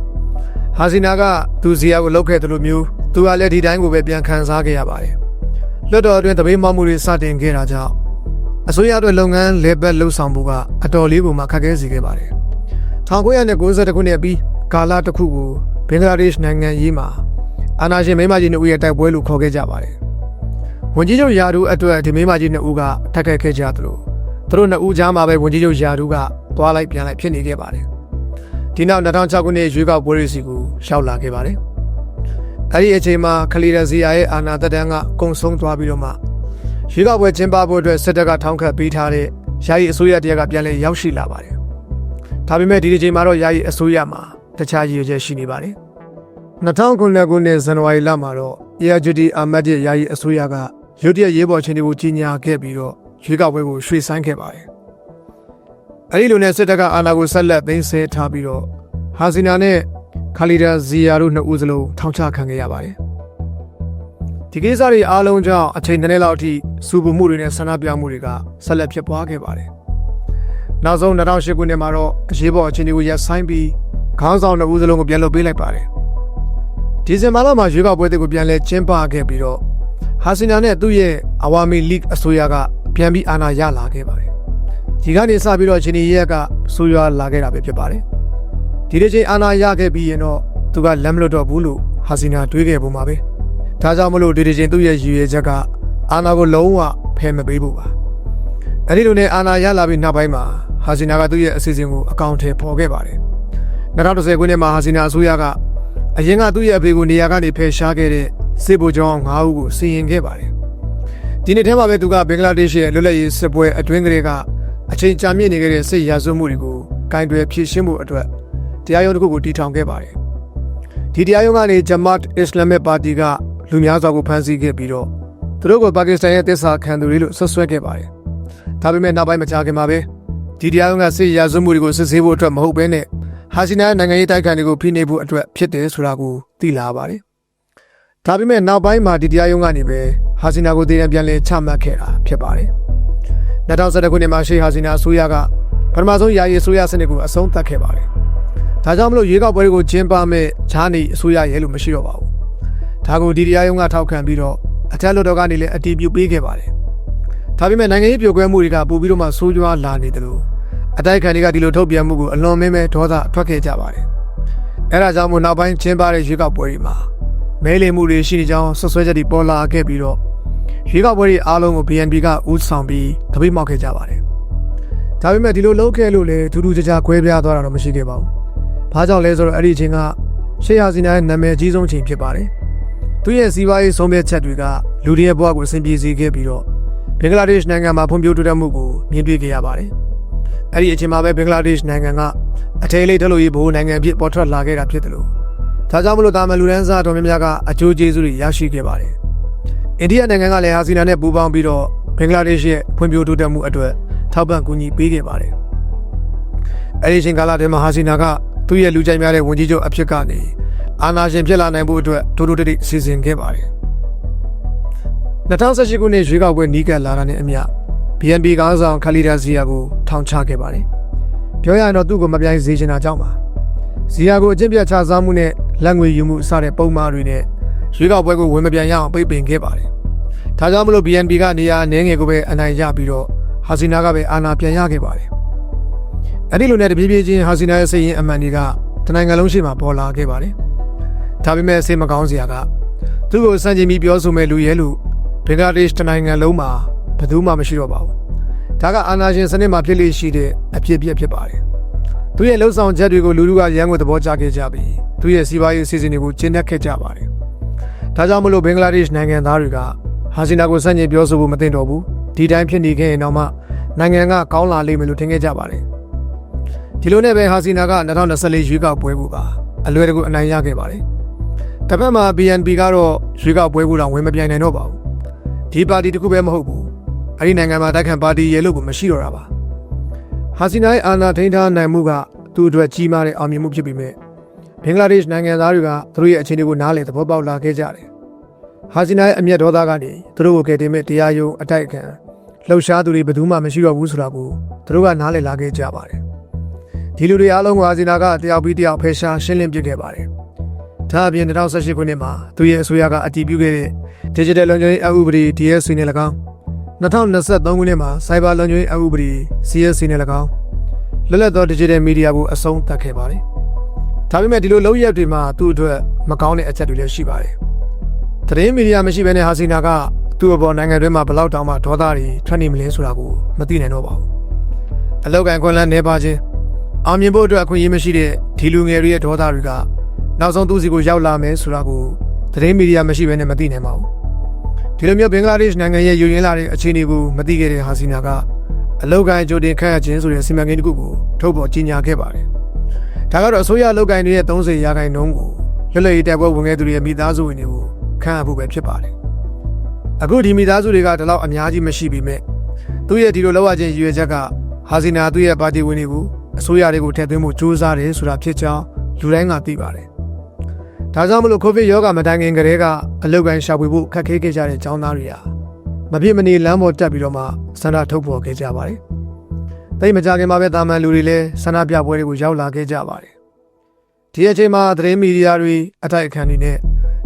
ဟာစီနာကသူစီယာကိုလှုပ်ခဲ့တယ်လို့မျိုးသူကလည်းဒီတိုင်းကိုပဲပြန်ခံစားခဲ့ရပါတယ်။လွှတ်တော်အတွင်းတပိတ်မောက်မှုတွေစတင်ခဲ့တာကြောင့်အစိုးရအတွက်လုပ်ငန်းလေပတ်လှုပ်ဆောင်မှုကအတော်လေးကိုမှခက်ခဲစေခဲ့ပါတယ်။1992ခုနှစ်ပြီးကာလတစ်ခုကိုဘင်္ဂလားဒေ့ရှ်နိုင်ငံရေးမှာအာနာရှင်မိန်းမကြီးနှစ်ဦးရဲ့တိုက်ပွဲလို့ခေါ်ခဲ့ကြပါတယ်။ဝန်ကြီးချုပ်ယာဒူအတွက်ဒီမိန်းမကြီးနှစ်ဦးကထက်ခက်ခဲ့ကြသလိုသူတို့နှစ်ဦးကြားမှာပဲဝန်ကြီးချုပ်ယာဒူကသွားလိုက်ပြန်လိုက်ဖြစ်နေခဲ့ပါတယ်။ဒီနောက်2006ခုနှစ်ရွေးကောက်ပွဲစီကို ရှောက်လာခဲ့ပါတယ်။အဲဒီအချိန်မှာခလီရဇီယာရဲ့အာဏာသက်တမ်းကကုံဆုံးသွားပြီးတော့မှရွေးကောက်ပွဲကျင်းပဖို့အတွက်စစ်တပ်ကထောင်းခတ်ပေးထားတဲ့ယာယီအစိုးရတရားကပြန်လည်ရောက်ရှိလာပါတယ်။ဒါပေမဲ့ဒီဒီချိန်မှာတော့ယာယီအစိုးရမှာတခြားရည်ရွယ်ချက်ရှိနေပါတယ်။2009ခုနှစ်ဇန်နဝါရီလမှာတော့ ARJD အာမတ်ရဲ့ယာယီအစိုးရကရုတ်တရက်ရေးပေါ်ချင်းတွေကိုကြီးညာခဲ့ပြီးတော့ရွေးကောက်ပွဲကိုရွှေ့ဆိုင်းခဲ့ပါတယ်။အဲဒီလိုနဲ့စစ်တပ်ကအာဏာကိုဆက်လက်သိမ်းဆည်းထားပြီးတော့ဟာစီနာနဲ့ ခါလီဒါဇီယာတို့နှစ်ဦးစလုံးထောင်ချခံခဲ့ရပါတယ်။ဒီကိစ္စတွေအားလုံးကြောင့်အချိန်တစ်နှစ်လောက်အထိစူပမှုတွေနဲ့ဆန္ဒပြမှုတွေကဆက်လက်ဖြစ်ပွားခဲ့ပါတယ်။နောက်ဆုံး2008ခုနှစ်မှာတော့အရေးပေါ်အခြေအနေကိုရပ်ဆိုင်းပြီးခေါင်းဆောင်နှစ်ဦးစလုံးကိုပြန်လွှတ်ပေးလိုက်ပါတယ်။ဒီဇင်ဘာလမှာရွေးကောက်ပွဲတွေကိုပြန်လည်ကျင်းပခဲ့ပြီးတော့ဟာစီနာနဲ့သူ့ရဲ့အဝါမီလိဂ်အစိုးရကပြန်ပြီးအာဏာရလာခဲ့ပါတယ်။ဒီကနေစပြီးတော့ချင်းနီရက်ကဆိုးရွားလာခဲ့တာပဲဖြစ်ပါတယ်။ ဒီတစ်ချိန်အာဏာရခဲ့ပြီးရင်တော့သူကလက်မလွတ်တော့ဘူးလို့ဟာစီနာတွေးခဲ့ပုံပါပဲ။ဒါကြောင့်မလို့ဒီတစ်ချိန်သူ့ရဲ့ရည်ရွယ်ချက်ကအာဏာကိုလုံးဝဖယ်မပေးဖို့ပါ။အဲဒီလိုနဲ့အာဏာရလာပြီးနောက်ပိုင်းမှာဟာစီနာကသူ့ရဲ့အစီအစဉ်ကိုအကောင့်ထဲပေါ်ခဲ့ပါတယ်။2010ခုနှစ်မှာဟာစီနာအစိုးရကအရင်ကသူ့ရဲ့အဖေကိုနေရာကနေဖယ်ရှားခဲ့တဲ့စစ်ဗိုလ်ချုပ်၅ဦးကိုစီရင်ခဲ့ပါတယ်။ဒီနေ့ထဲမှာပဲသူကဘင်္ဂလားဒေ့ရှ်ရဲ့လွတ်လပ်ရေးစစ်ပွဲအတွင်းကလေးကအချိန်ကြာမြင့်နေခဲ့တဲ့စစ်ရာဇဝတ်မှုတွေကိုကင်တွယ်ဖြေရှင်းမှုအတွက် တရားရုံးတစ်ခုကိုတည်ထောင်ခဲ့ပါတယ်။ဒီတရားရုံးကနေဂျမတ်အစ္စလာမစ်ပါတီကလူများစွာကိုဖမ်းဆီးခဲ့ပြီးတော့သူတို့ကိုပါကစ္စတန်ရဲ့တစ္ဆာခံသူတွေလို့ဆွဆွဲခဲ့ပါတယ်။ဒါပေမဲ့နောက်ပိုင်းမကြာခင်မှာပဲဒီတရားရုံးကစစ်ရာဇဝတ်မှုတွေကိုစစ်ဆေးဖို့အတွက်မဟုတ်ဘဲနဲ့ဟာစီနာနိုင်ငံရေးတိုက်ခိုက်တွေကိုဖိနှိပ်ဖို့အတွက်ဖြစ်တယ်ဆိုတာကိုသိလာပါတယ်။ဒါပေမဲ့နောက်ပိုင်းမှာဒီတရားရုံးကနေပဲဟာစီနာကိုတည်ရန်ပြန်လည်ချမှတ်ခဲ့တာဖြစ်ပါတယ်။2011ခုနှစ်မှာရှေ့ဟာစီနာအစိုးရကပထမဆုံးယာယီအစိုးရစနစ်ကိုအဆုံးသတ်ခဲ့ပါတယ်။ ဒါကြောင့်မလို့ရွေးကောက်ပွဲတွေကိုကျင်းပမဲ့ဂျာနီအစိုးရရဲ့လို့မရှိတော့ပါဘူး။ဒါကိုဒီတရားရုံးကထောက်ခံပြီးတော့အထက်လွှတ်တော်ကနေလည်းအတည်ပြုပေးခဲ့ပါတယ်။ဒါပေမဲ့နိုင်ငံရေးပြိုကွဲမှုတွေကပိုပြီးတော့မှဆိုးရွားလာနေတယ်လို့အတိုက်ခံတွေကဒီလိုထုတ်ပြန်မှုကိုအလွန်မင်းမဲဒေါသထွက်ခဲ့ကြပါတယ်။အဲဒါကြောင့်မို့နောက်ပိုင်းကျင်းပတဲ့ရွေးကောက်ပွဲတွေမှာမဲလည်မှုတွေရှိနေကြောင်းဆွဆွဲချက်တွေပေါ်လာခဲ့ပြီးတော့ရွေးကောက်ပွဲတွေအားလုံးကို BNB ကဦးဆောင်ပြီးတပိတ်မောက်ခဲ့ကြပါတယ်။ဒါပေမဲ့ဒီလိုလုပ်ခဲ့လို့လည်းထူးထူးခြားခြားခွဲပြားသွားတာတော့မရှိခဲ့ပါဘူး။ ဘာကြောင့်လဲဆိုတော့အဲ့ဒီအချိန်ကရှေ့ဟာစီနာရဲ့နာမည်အကြီးဆုံးချိန်ဖြစ်ပါတယ်။သူရဲ့စီးပွားရေးဆုံးဖြတ်ချက်တွေကလူတွေရဲ့ဘဝကိုအဆင်ပြေစေခဲ့ပြီးတော့ဘင်္ဂလားဒေ့ရှ်နိုင်ငံမှာဖွံ့ဖြိုးတိုးတက်မှုကိုမြင်တွေ့ခဲ့ရပါတယ်။အဲ့ဒီအချိန်မှာပဲဘင်္ဂလားဒေ့ရှ်နိုင်ငံကအထည်လေးတက်လို့ရေးဘိုးနိုင်ငံဖြစ်ပေါ်ထွက်လာခဲ့တာဖြစ်တယ်လို့ဒါကြောင့်မလို့တာမန်လူရန်စားတော်များများကအကျိုးကျေးဇူးတွေရရှိခဲ့ပါတယ်။အိန္ဒိယနိုင်ငံကလည်းဟာစီနာနဲ့ပူးပေါင်းပြီးတော့ဘင်္ဂလားဒေ့ရှ်ရဲ့ဖွံ့ဖြိုးတိုးတက်မှုအတွက်ထောက်ပံ့ကူညီပေးခဲ့ပါတယ်။အဲ့ဒီအချိန်ကာလတည်းမှာဟာစီနာက သူ့ရဲ့လူကြိုက်များတဲ့ဝန်ကြီးချုပ်အဖြစ်ကနေအာဏာရှင်ဖြစ်လာနိုင်ဖို့အတွက်ထိုးထိုးတိတ်တိတ်စီစဉ်ခဲ့ပါတယ်။2018ခုနှစ်ရွေးကောက်ပွဲနီးကပ်လာတာနဲ့အမျှ BNB ကောင်းဆောင်ခလီဒါဇီယာကိုထောင်ချခဲ့ပါတယ်။ပြောရရင်တော့သူ့ကိုမပြိုင်စေချင်တာကြောင့်ပါ။ဇီယာကိုအကျင့်ပြတ်ချစားမှုနဲ့လက်ငွေယူမှုစတဲ့ပုံမှားတွေနဲ့ရွေးကောက်ပွဲကိုဝင်မပြန်ရအောင်ပိတ်ပင်ခဲ့ပါတယ်။ဒါကြောင့်မလို့ BNB ကနေရာအနေငယ်ကိုပဲအနိုင်ရပြီးတော့ဟာစီနာကပဲအာဏာပြန်ရခဲ့ပါတယ်။ အဲ့ဒီလိုနဲ့တပြေးပြေးချင်းဟာစီနာရဲ့စိတ်ရင်းအမှန်တွေကတနိုင်ငံလုံးရှိမှပေါ်လာခဲ့ပါတယ်။ဒါပေမဲ့စိတ်မကောင်းစရာကသူ့ကိုစံချိန်ပြီးပြောဆိုမဲ့လူရဲလူဘင်္ဂလားဒေ့ရှ်တနိုင်ငံလုံးမှာဘယ်သူမှမရှိတော့ပါဘူးဒါကအာနာရှင်စနစ်မှာဖြစ်လေရှိတဲ့အဖြစ်အပျက်ဖြစ်ပါတယ်သူရဲ့လှုပ်ဆောင်ချက်တွေကိုလူလူကရန်ကိုသဘောကျခဲ့ကြပြီးသူရဲ့စီးပွားရေးအစီအစဉ်တွေကိုကျင့်တတ်ခဲ့ကြပါတယ်ဒါကြောင့်မလို့ဘင်္ဂလားဒေ့ရှ်နိုင်ငံသားတွေကဟာစီနာကိုစန့်ကျင်ပြောဆိုဖို့မသင့်တော့ဘူးဒီတိုင်းဖြစ်နေခဲ့ရင်တော့မှနိုင်ငံကကောင်းလာလိမ့်မယ်လို့ထင်ခဲ့ကြပါတယ် ဒီလိုနဲ့ပဲဟာစီနာက2024ရွေးကောက်ပွဲကိုပါအလွယ်တကူအနိုင်ရခဲ့ပါတယ်တစ်ဖက်မှာ BNP ကတော့ရွေးကောက်ပွဲကိုတော့ဝင်မပြိုင်နိုင်တော့ပါဘူးဒီပါတီတစ်ခုပဲမဟုတ်ဘူးအဲ့ဒီနိုင်ငံမှာတိုက်ခိုက်ပါတီရဲ့လို့ကိုမရှိတော့တာပါဟာစီနာရဲ့အာဏာထိန်းထားနိုင်မှုကသူ့အတွက်ကြီးမားတဲ့အောင်မြင်မှုဖြစ်ပေမဲ့ဘင်္ဂလားဒေ့ရှ်နိုင်ငံသားတွေကသူတို့ရဲ့အခြေအနေကိုနားလည်သဘောပေါက်လာခဲ့ကြတယ်ဟာစီနာရဲ့အမျက်ဒေါသကနေသူတို့ကိုကယ်တင်မဲ့တရားရုံးအတိုက်အခံလှုပ်ရှားသူတွေဘယ်သူမှမရှိတော့ဘူးဆိုတာကိုသူတို့ကနားလည်လာခဲ့ကြပါတယ် ဒီလူတွေအားလုံးကိုဟာစီနာကတယောက်ပြီးတယောက်ဖယ်ရှားရှင်းလင်းပစ်ခဲ့ပါတယ်ဒါအပြင်2018ခုနှစ်မှာသူရဲ့အစိုးရကအတည်ပြုခဲ့တဲ့ Digital လုံခြုံရေးအဥပဒေ DSC နဲ့၎င်း2023ခုနှစ်မှာ Cyber လုံခြုံရေးအဥပဒေ CSC နဲ့၎င်းလွတ်လပ်သော Digital Media ကိုအဆုံးသတ်ခဲ့ပါတယ်။ဒါပေမဲ့ဒီလိုလုပ်ရက်တွေမှာသူ့အတွက်မကောင်းတဲ့အချက်တွေလည်းရှိပါတယ်။သတင်းမီဒီယာမရှိဘဲနဲ့ဟာစီနာကသူ့အပေါ်နိုင်ငံတွင်းမှာဘလောက်တောင်မှဒေါသတွေထွက်နေမလဲဆိုတာကိုမသိနိုင်တော့ပါဘူး။အလောက်ကန်ခွန်လန်းနေပါချင်း အောင်မြင်ဖို့အတွက်အခွင့်အရေးမရှိတဲ့ဒီလူငယ်တွေရဲ့ဒေါသတွေကနောက်ဆုံးသူ့စီကိုရောက်လာမယ်ဆိုတာကိုသတင်းမီဒီယာမရှိဘဲနဲ့မသိနိုင်ပါဘူး။ဒီလိုမျိုးဘင်္ဂလားဒေ့ရှ်နိုင်ငံရဲ့ယူရင်းလာတဲ့အခြေအနေကိုမသိခဲ့တဲ့ဟာစီနာကအလောက်ကန်ကြိုတင်ခန့်အပ်ခြင်းဆိုတဲ့စီမံကိန်းတစ်ခုကိုထုတ်ပေါ်ကြီးညာခဲ့ပါတယ်။ဒါကတော့အစိုးရလောက်ကန်တွေရဲ့30ရာခိုင်နှုန်းကိုလွတ်လပ်ရေးတပ်ဖွဲ့ဝင်ငယ်သူတွေရဲ့မိသားစုဝင်တွေကိုခန့်အပ်ဖို့ပဲဖြစ်ပါတယ်။အခုဒီမိသားစုတွေကဒီလောက်အများကြီးမရှိပေမဲ့သူ့ရဲ့ဒီလိုလောက်ရခြင်းရည်ရွယ်ချက်ကဟာစီနာသူ့ရဲ့ပါတီဝင်တွေကို အစိုးရတွေကိုထည့်သွင်းဖို့ကြိုးစားတယ်ဆိုတာဖြစ်ကြောင်းလူတိုင်းကသိပါတယ်။ဒါကြောင့်မလို့ကိုဗစ်ရောဂါမတိုင်ခင်ကတည်းကအလောက်ကန်ရှာဖွေဖို့ခက်ခဲခဲ့ကြတဲ့ចောင်းသားတွေဟာမဖြစ်မနေလမ်းပေါ်တက်ပြီးတော့မှဆန္ဒထုတ်ဖော်ခဲ့ကြပါတယ်။တိတ်မကြခင်မှာပဲတာမန်လူတွေလည်းဆန္ဒပြပွဲတွေကိုရောက်လာခဲ့ကြပါတယ်။ဒီအချိန်မှာသတင်းမီဒီယာတွေအတိုက်အခံတွေနဲ့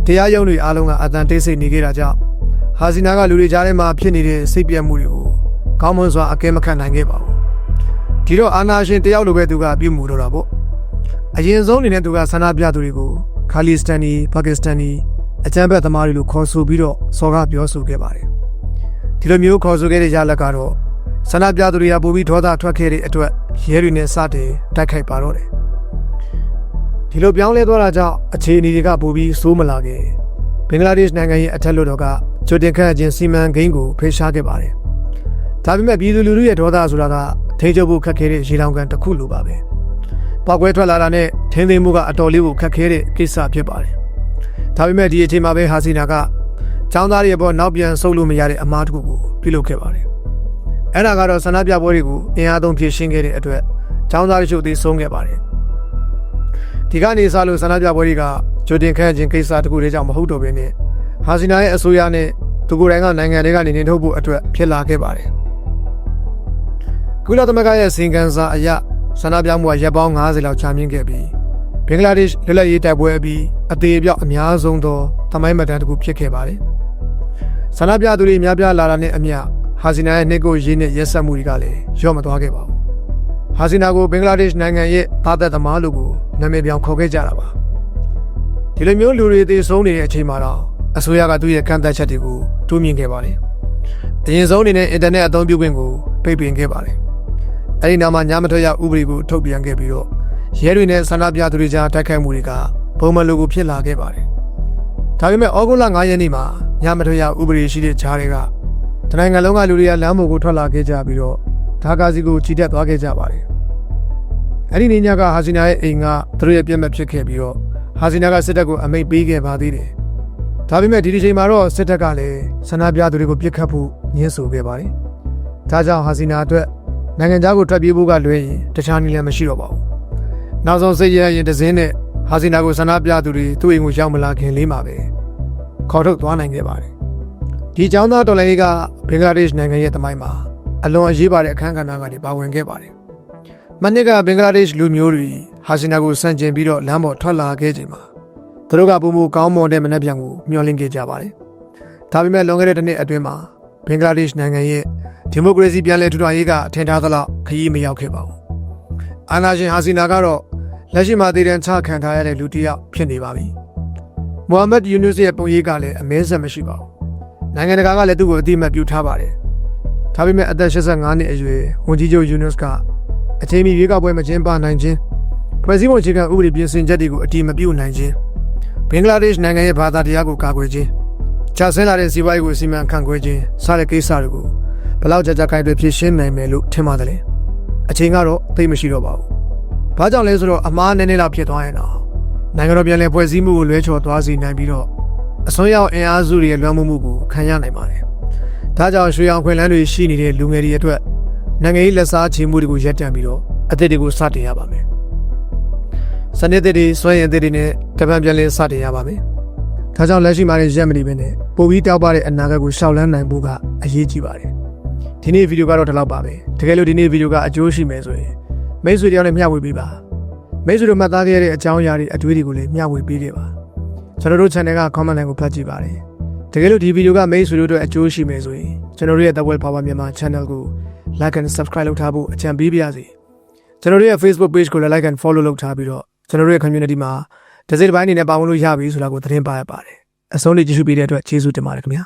တရားရုံးတွေအားလုံးကအတန်တိတ်ဆိတ်နေခဲ့တာကြောင့်ဟာစီနာကလူတွေကြားထဲမှာဖြစ်နေတဲ့စိတ်ပြတ်မှုတွေကိုကောင်းမွန်စွာအကဲမခံနိုင်ခဲ့ပါဘူး။ ဒီတော့အာနာရှင်တယောက်လိုပဲသူကပြုမှုတော့တာပေါ့။အရင်ဆုံးအနေနဲ့သူကဆန္ဒပြသူတွေကိုခါလီစတန်နီပါကစ္စတန်နီအကြမ်းဖက်သမားတွေလို့ခေါ်ဆိုပြီးတော့စော်ကားပြောဆိုခဲ့ပါတယ်။ဒီလိုမျိုးခေါ်ဆိုခဲ့တဲ့ရလက်ကတော့ဆန္ဒပြသူတွေကပိုပြီးဒေါသထွက်ခဲ့တဲ့အတွက်ရဲတွေနဲ့စတင်တိုက်ခိုက်ပါတော့တယ်။ဒီလိုပြောင်းလဲသွားတာကြောင့်အခြေအနေတွေကပိုပြီးဆိုးမလာခဲ့ဘင်္ဂလားဒေ့ရှ်နိုင်ငံရဲ့အထက်လွှတ်တော်ကဂျိုတင်ခန့်ခြင်းစီမံကိန်းကိုဖေရှားခဲ့ပါတယ်။ ဒါပေမဲ့ပြည်သူလူထုရဲ့ဒေါသဆိုတာကထိန်းချုပ်ဖို့ခက်ခဲတဲ့ရေလောင်ကန်တစ်ခုလိုပါပဲ။ပောက်ကွဲထွက်လာတာနဲ့ထင်းသိမ်းမှုကအတော်လေးကိုခက်ခဲတဲ့ကိစ္စဖြစ်ပါတယ်။ဒါပေမဲ့ဒီအချိန်မှာပဲဟာစီနာကចောင်းသားတွေပေါ်နောက်ပြန်ဆုပ်လို့မရတဲ့အမားတစ်ခုကိုပြုလုပ်ခဲ့ပါတယ်။အဲ့ဒါကတော့ဆန္ဒပြပွဲတွေကိုအင်အားသုံးဖြည့်ရှင်းခဲ့တဲ့အတွက်ចောင်းသားတွေချုပ်သေးဆုံးခဲ့ပါတယ်။ဒီကနေစလို့ဆန္ဒပြပွဲတွေကဂျိုတင်ခန့်ခြင်းကိစ္စတခုတည်းကြောင့်မဟုတ်တော့ဘဲနဲ့ဟာစီနာရဲ့အဆိုအရနဲ့သူကိုယ်တိုင်ကနိုင်ငံတွေကနေနေထုတ်ဖို့အတွက်ဖြစ်လာခဲ့ပါတယ်။ ကုလသမဂ္ဂရဲ့စင်ကန်စာအရဆန္ဒပြမှုကရပ်ပေါင်း90လောက်ချမြင့်ခဲ့ပြီးဘင်္ဂလားဒေ့ရှ်လွတ်လပ်ရေးတိုက်ပွဲအပြီးအသေးအပြောက်အများဆုံးသောသမိုင်းမှတ်တမ်းတစ်ခုဖြစ်ခဲ့ပါတယ်။ဆန္ဒပြသူတွေများပြားလာတာနဲ့အမျှဟာစီနာရဲ့နှိတ်ကိုရင်းနဲ့ရက်ဆက်မှုတွေကလည်းရော့မသွားခဲ့ပါဘူး။ဟာစီနာကိုဘင်္ဂလားဒေ့ရှ်နိုင်ငံရဲ့သားသက်သမားလို့ကိုနာမည်ပြောင်းခေါ်ခဲ့ကြတာပါ။ဒီလိုမျိုးလူတွေသေဆုံးနေတဲ့အချိန်မှာတော့အစိုးရကသူ့ရဲ့ကန့်သက်ချက်တွေကိုတိုးမြင့်ခဲ့ပါတယ်။အရင်ဆုံးအနေနဲ့အင်တာနက်အသုံးပြုခွင့်ကိုပိတ်ပင်ခဲ့ပါတယ်။ အဲဒီနောက်မှာညမထွက်ရဥပဒေကိုထုတ်ပြန်ခဲ့ပြီးတော့ရဲတွေနဲ့ဆန္ဒပြသူတွေကြားတိုက်ခိုက်မှုတွေကပုံမှန်လိုကိုဖြစ်လာခဲ့ပါတယ်။ဒါပေမဲ့ဩဂုတ်လ9ရက်နေ့မှာညမထွက်ရဥပဒေရှိတဲ့ဂျားတွေကတနိုင်ငံလုံးကလူတွေကလမ်းပေါ်ကိုထွက်လာခဲ့ကြပြီးတော့ဓာကာစီကိုချီတက်သွားခဲ့ကြပါတယ်။အဲဒီနေ့ညကဟာစီနာရဲ့အိမ်ကသူတို့ရဲ့ပြက်မဲ့ဖြစ်ခဲ့ပြီးတော့ဟာစီနာကစစ်တပ်ကိုအမိန့်ပေးခဲ့ပါသေးတယ်။ဒါပေမဲ့ဒီဒီချိန်မှာတော့စစ်တပ်ကလည်းဆန္ဒပြသူတွေကိုပြစ်ခတ်ဖို့ညှင်းဆိုခဲ့ပါတယ်။ဒါကြောင့်ဟာစီနာအတွက် နိုင်ငံသားကိုထွက်ပြေးဖို့ကလွဲရင်တခြားနည်းလည်းမရှိတော့ပါဘူး။နောက်ဆုံးစိတ်ရရင်တစင်းနဲ့ဟာစီနာကိုဆန္ဒပြသူတွေသူ့အိမ်ကိုရောက်မလာခင်လေးမှာပဲခေါ်ထုတ်သွားနိုင်ခဲ့ပါတယ်။ဒီကျောင်းသားတော်လိုင်းကဘင်္ဂလားဒေ့ရှ်နိုင်ငံရဲ့တမိုင်းမှာအလွန်အရေးပါတဲ့အခန်းကဏ္ဍကနေပါဝင်ခဲ့ပါတယ်။မနစ်ကဘင်္ဂလားဒေ့ရှ်လူမျိုးတွေဟာစီနာကိုဆန့်ကျင်ပြီးတော့လမ်းပေါ်ထွက်လာခဲ့ချိန်မှာသူတို့ကပုံမူကောင်းမွန်တဲ့မနှက်ပြန်ကိုမျှော်လင့်ခဲ့ကြပါတယ်။ဒါပေမဲ့လွန်ခဲ့တဲ့တစ်နှစ်အတွင်းမှာဘင်္ဂလားဒေ့ရှ်နိုင်ငံရဲ့ ဒီမိုကရေစီပြန်လည်ထူထောင်ရေးကအထင်ထားသလောက်ခရီးမရောက်ခဲ့ပါဘူး။အာနာရှင်ဟာစီနာကတော့လက်ရှိမှာတည်တံ့ချခံထားရတဲ့လူတစ်ယောက်ဖြစ်နေပါပြီ။မိုဟာမက်ယူနွစ်ရဲ့ပုံရိပ်ကလည်းအမဲဆက်မရှိပါဘူး။နိုင်ငံတကာကလည်းသူ့ကိုအတိအမှတ်ပြုထားပါတယ်။ဒါပေမဲ့အသက်85နှစ်အရွယ်ဝန်ကြီးချုပ်ယူနွတ်ကအချိန်မီရွေးကောက်ပွဲမကျင်းပနိုင်ခြင်းဖွဲ့စည်းပုံအခြေခံဥပဒေပြင်ဆင်ချက်တွေကိုအတည်မပြုနိုင်ခြင်းဘင်္ဂလားဒေ့ရှ်နိုင်ငံရဲ့ဘာသာတရားကိုကာကွယ်ခြင်းခြာဆင်းလာတဲ့စီးပွားရေးကိုစီမံခန့်ခွဲခြင်းစတဲ့ကိစ္စတွေကို ဘယ်လောက်ကြာကြာခိုင်တွေဖြည့်ရှင်းနိုင်မယ်လို့ထင်ပါတယ်လေအချိန်ကတော့သိပ်မရှိတော့ပါဘူးဘာကြောင့်လဲဆိုတော့အမားနည်းနည်းလောက်ဖြစ်သွားရင်တော့နိုင်ငံတော်ပြန်လည်ဖွဲ့စည်းမှုကိုလွဲချော်သွားစေနိုင်ပြီးတော့အစွန်းရောက်အင်အားစုတွေရဲ့လွှမ်းမိုးမှုကိုခံရနိုင်ပါတယ်ဒါကြောင့်ရွှေအောင်ခွင်လန်းတွေရှိနေတဲ့လူငယ်တွေအတွက်နိုင်ငံရေးလက်စားချေမှုတွေကိုရပ်တန့်ပြီးတော့အသစ်တွေကိုစတင်ရပါမယ်စနစ်သစ်တွေစွမ်းရည်သစ်တွေနဲ့ကပ္ပံပြန်လည်စတင်ရပါမယ်ဒါကြောင့်လက်ရှိမှာရက်မနေပဲနဲ့ပိုပြီးတောက်ပတဲ့အနာဂတ်ကိုရှောက်လန်းနိုင်ဖို့ကအရေးကြီးပါတယ် ဒီနေ့ဗီဒီယိုကတော့ဒီလောက်ပါပဲတကယ်လို့ဒီနေ့ဗီဒီယိုကအကျိုးရှိမယ်ဆိုရင်မိတ်ဆွေတယောက်နဲ့မျှဝေပေးပါမိတ်ဆွေတို့မှတ်သားခဲ့တဲ့အကြောင်းအရာတွေအတွေ့အကြုံတွေကိုလည်းမျှဝေပေးခဲ့ပါကျွန်တော်တို့ channel က comment line ကိုဖတ်ကြည့်ပါတယ်တကယ်လို့ဒီဗီဒီယိုကမိတ်ဆွေတို့အတွက်အကျိုးရှိမယ်ဆိုရင်ကျွန်တော်တို့ရဲ့ The World Power မြန်မာ channel ကို like and subscribe လုပ်ထားဖို့အကြံပေးပါရစေကျွန်တော်တို့ရဲ့ Facebook page ကိုလည်း like and follow လုပ်ထားပြီးတော့ကျွန်တော်တို့ရဲ့ community မှာတစ်စိတ်တစ်ပိုင်းအနေနဲ့ပါဝင်လို့ရပြီဆိုတာကိုသတင်းပါရပါတယ်အဆုံးလေးကြည့်ရှုပေးတဲ့အတွက်ကျေးဇူးတင်ပါတယ်ခင်ဗျာ